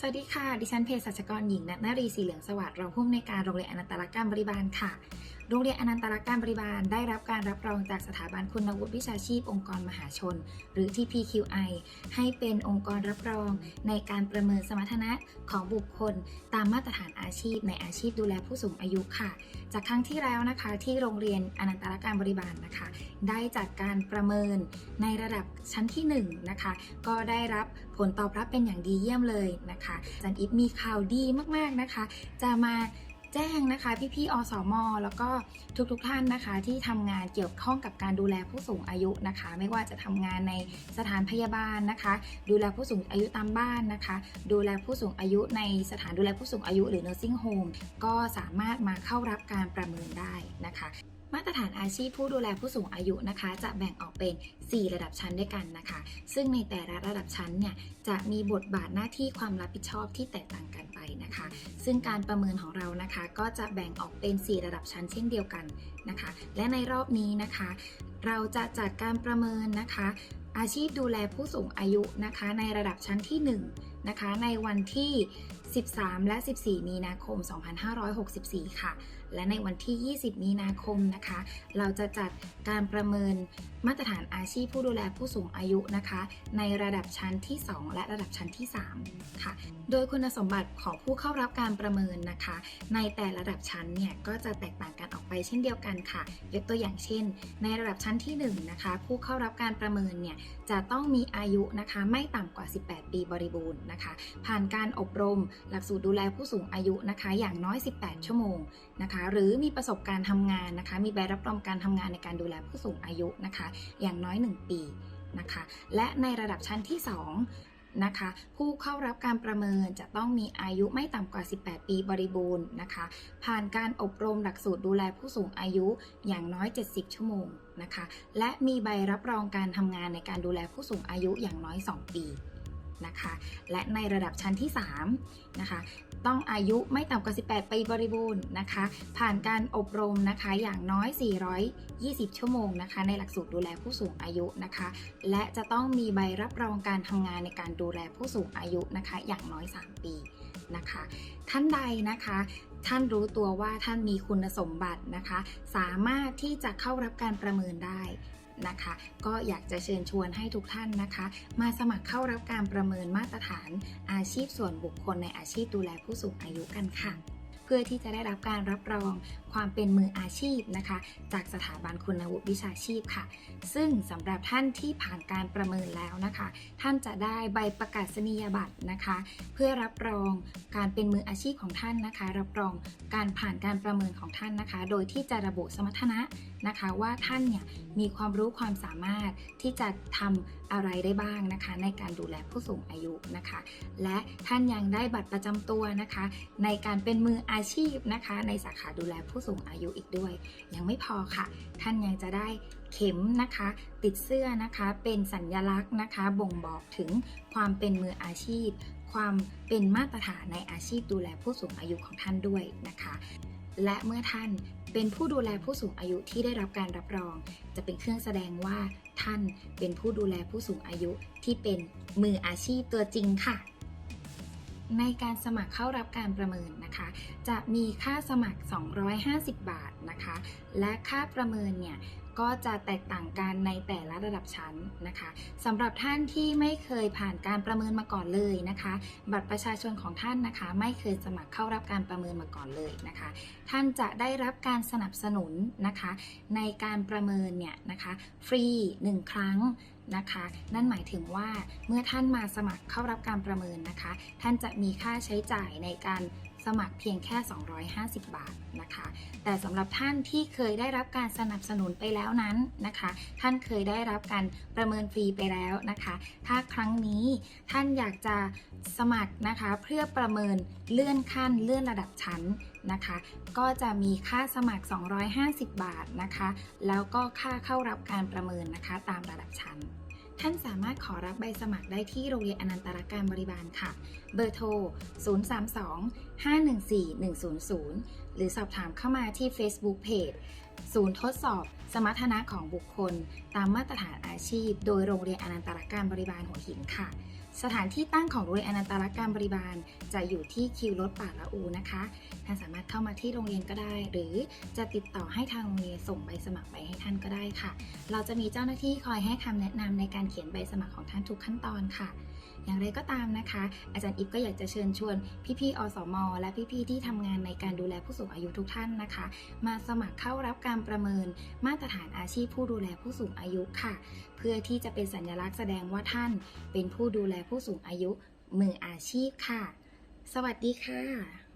สวัสดีค่ะ ดิฉันเภสัชกรหญิงนัทนารีสีเหลืองสวัสดิ์รองผู้อำนวยการโรงเรียนอนันตรการบริบาลค่ะ โรงเรียนอนันตรักการบริบาลได้รับการรับรองจากสถาบันคุณวุฒิวิชาชีพองค์กรมหาชน หรือ TPQI ให้เป็นองค์กรรับรองในการประเมินสมรรถนะของบุคคล ตามมาตรฐานอาชีพในอาชีพดูแลผู้สูงอายุค่ะ จากครั้งที่แล้วนะคะที่โรงเรียนอนันตรักการบริบาลนะคะ ได้จัดการประเมินในระดับชั้นที่1นงนะคะ ก็ได้รับผลตอบรับเป็นอย่างดีเยี่ยมเลยนะคะจันอิฟมีข่าวดีมากๆนะคะ จะมา แจ้งนะคะ พี่ๆอสม แล้วก็ทุกๆท่านนะคะ ที่ทำงานเกี่ยวข้องกับการดูแลผู้สูงอายุนะคะ ไม่ว่าจะทำงานในสถานพยาบาลนะคะ ดูแลผู้สูงอายุตามบ้านนะคะ ดูแลผู้สูงอายุในสถานดูแลผู้สูงอายุหรือ nursing home ก็สามารถมาเข้ารับการประเมินได้นะคะมาตรฐานอาชีพผู้ดูแลผู้สูงอายุนะคะ จะแบ่งออกเป็น 4 ระดับชั้นด้วยกันนะคะ ซึ่งในแต่ละระดับชั้นเนี่ยจะมีบทบาทหน้าที่ความรับผิดชอบที่แตกต่างกันไปนะคะ ซึ่งการประเมินของเรานะคะ ก็จะแบ่งออกเป็น 4 ระดับชั้นเช่นเดียวกันนะคะ และในรอบนี้นะคะ เราจะจัดการประเมินนะคะ อาชีพดูแลผู้สูงอายุนะคะ ในระดับชั้นที่ 1 นะคะ ในวันที่ 13 และ 14 มีนาคม 2564 ค่ะ และในวันที่ 20 มีนาคมนะคะ เราจะจัดการประเมินมาตรฐานอาชีพผู้ดูแลผู้สูงอายุนะคะ ในระดับชั้นที่ 2 และระดับชั้นที่ 3 ค่ะ โดยคุณสมบัติของผู้เข้ารับการประเมินนะคะ ในแต่ระดับชั้นเนี่ยก็จะแตกต่างกันออกไปเช่นเดียวกันค่ะ ยกตัวอย่างเช่น ในระดับชั้นที่ 1 นะคะ ผู้เข้ารับการประเมินเนี่ยจะต้องมีอายุนะคะไม่ต่ำกว่า 18 ปีบริบูรณ์นะคะ ผ่านการอบรม หลักสูตรดูแลผู้สูงอายุนะคะ อย่างน้อย 18 ชั่วโมงนะคะหรือมีประสบการณ์ทำงานนะคะ มีใบรับรองการทำงานในการดูแลผู้สูงอายุนะคะ อย่างน้อย 1 ปีนะคะ และในระดับชั้นที่ 2นะคะผู้เข้ารับการประเมินจะต้องมีอายุไม่ต่ำกว่า 18 ปีบริบูรณ์นะคะ ผ่านการอบรมหลักสูตรดูแลผู้สูงอายุอย่างน้อย 70 ชั่วโมงนะคะ และมีใบรับรองการทำงานในการดูแลผู้สูงอายุอย่างน้อย 2 ปีนะคะ และในระดับชั้นที่3นะคะ ต้องอายุไม่ต่ำกว่า 18 ปีบริบูรณ์นะคะ ผ่านการอบรมนะคะอย่างน้อย 420 ชั่วโมงนะคะ ในหลักสูตรดูแลผู้สูงอายุนะคะ และจะต้องมีใบรับรองการทำงานในการดูแลผู้สูงอายุนะคะ อย่างน้อย 3 ปีนะคะ ท่านใดนะคะท่านรู้ตัวว่าท่านมีคุณสมบัตินะคะ สามารถที่จะเข้ารับการประเมินได้ นะคะ ก็อยากจะเชิญชวนให้ทุกท่านนะคะ มาสมัครเข้ารับการประเมินมาตรฐานอาชีพส่วนบุคคลในอาชีพดูแลผู้สูงอายุกันค่ะ เพื่อที่จะได้รับการรับรองความเป็นมืออาชีพนะคะ จากสถาบันคุณวุฒิวิชาชีพค่ะ ซึ่งสำหรับท่านที่ผ่านการประเมินแล้วนะคะ ท่านจะได้ใบประกาศนียบัตรนะคะ เพื่อรับรองการเป็นมืออาชีพของท่านนะคะ รับรองการผ่านการประเมินของท่านนะคะ โดยที่จะระบุสมรรถนะนะคะว่าท่านเนี่ยมีความรู้ความสามารถที่จะทำอะไรได้บ้างนะคะ ในการดูแลผู้สูงอายุนะคะ และท่านยังได้บัตรประจำตัวนะคะ ในการเป็นมืออาชีพนะคะ ในสาขาดูแลผู้สูงอายุอีกด้วย ยังไม่พอค่ะ ท่านยังจะได้เข็มนะคะ ติดเสื้อนะคะเป็นสัญญลักษณ์นะคะ บ่งบอกถึงความเป็นมืออาชีพ ความเป็นมาตรฐานในอาชีพดูแลผู้สูงอายุของท่านด้วยนะคะ และเมื่อท่าน เป็นผู้ดูแลผู้สูงอายุที่ได้รับการรับรอง จะเป็นเครื่องแสดงว่า ท่านเป็นผู้ดูแลผู้สูงอายุที่เป็นมืออาชีพตัวจริงค่ะ ในการสมัครเข้ารับการประเมินนะคะ จะมีค่าสมัคร 250 บาทนะคะ และค่าประเมินเนี่ย ก็จะแตกต่างกันในแต่ละระดับชั้นนะคะสำหรับท่านที่ไม่เคยผ่านการประเมินมาก่อนเลยนะคะ บัตรประชาชนของท่านนะคะ ไม่เคยสมัครเข้ารับการประเมินมาก่อนเลยนะคะ ท่านจะได้รับการสนับสนุนนะคะ ในการประเมินเนี่ยนะคะฟรี 1 ครั้งนะคะนั่นหมายถึงว่าเมื่อท่านมาสมัครเข้ารับการประเมินนะคะ ท่านจะมีค่าใช้จ่ายในการ สมัครเพียงแค่ 250 บาทนะคะ แต่สำหรับท่านที่เคยได้รับการสนับสนุนไปแล้วนั้นนะคะ ท่านเคยได้รับการประเมินฟรีไปแล้วนะคะ ถ้าครั้งนี้ท่านอยากจะสมัครนะคะเพื่อประเมินเลื่อนขั้นเลื่อนระดับชั้นนะคะ ก็จะมีค่าสมัคร 250 บาทนะคะ แล้วก็ค่าเข้ารับการประเมินนะคะ ตามระดับชั้น ท่านสามารถขอรับใบสมัครได้ที่โรงเรียนอนันตรการบริบาลค่ะ เบอร์โทร 032 514 100 หรือสอบถามเข้ามาที่ Facebook Page ศูนย์ทดสอบ สมรรถนะของบุคคล ตามมาตรฐานอาชีพ โดยโรงเรียนอนันตรการบริบาลหัวหินค่ะ สถานที่ตั้งของโรงเรียนอนันตรการบริบาล จะอยู่ที่คิวรถป่าละอูนะคะท่านสามารถเข้ามาที่โรงเรียนก็ได้ หรือจะติดต่อให้ทางโรงเรียนส่งใบสมัครไปให้ท่านก็ได้ค่ะ เราจะมีเจ้าหน้าที่คอยให้คำแนะนำในการเขียนใบสมัครของท่านทุกขั้นตอนค่ะ อย่างไรก็ตามนะคะ อาจารย์อิฟก็อยากจะเชิญชวนพี่ๆอสม และพี่ๆที่ทำงานในการดูแลผู้สูงอายุทุกท่านนะคะ มาสมัครเข้ารับการประเมินมาตรฐานอาชีพผู้ดูแลผู้สูงอายุค่ะ เพื่อที่จะเป็นสัญลักษณ์แสดงว่าท่าน เป็นผู้ดูแลผู้สูงอายุมืออาชีพค่ะ สวัสดีค่ะ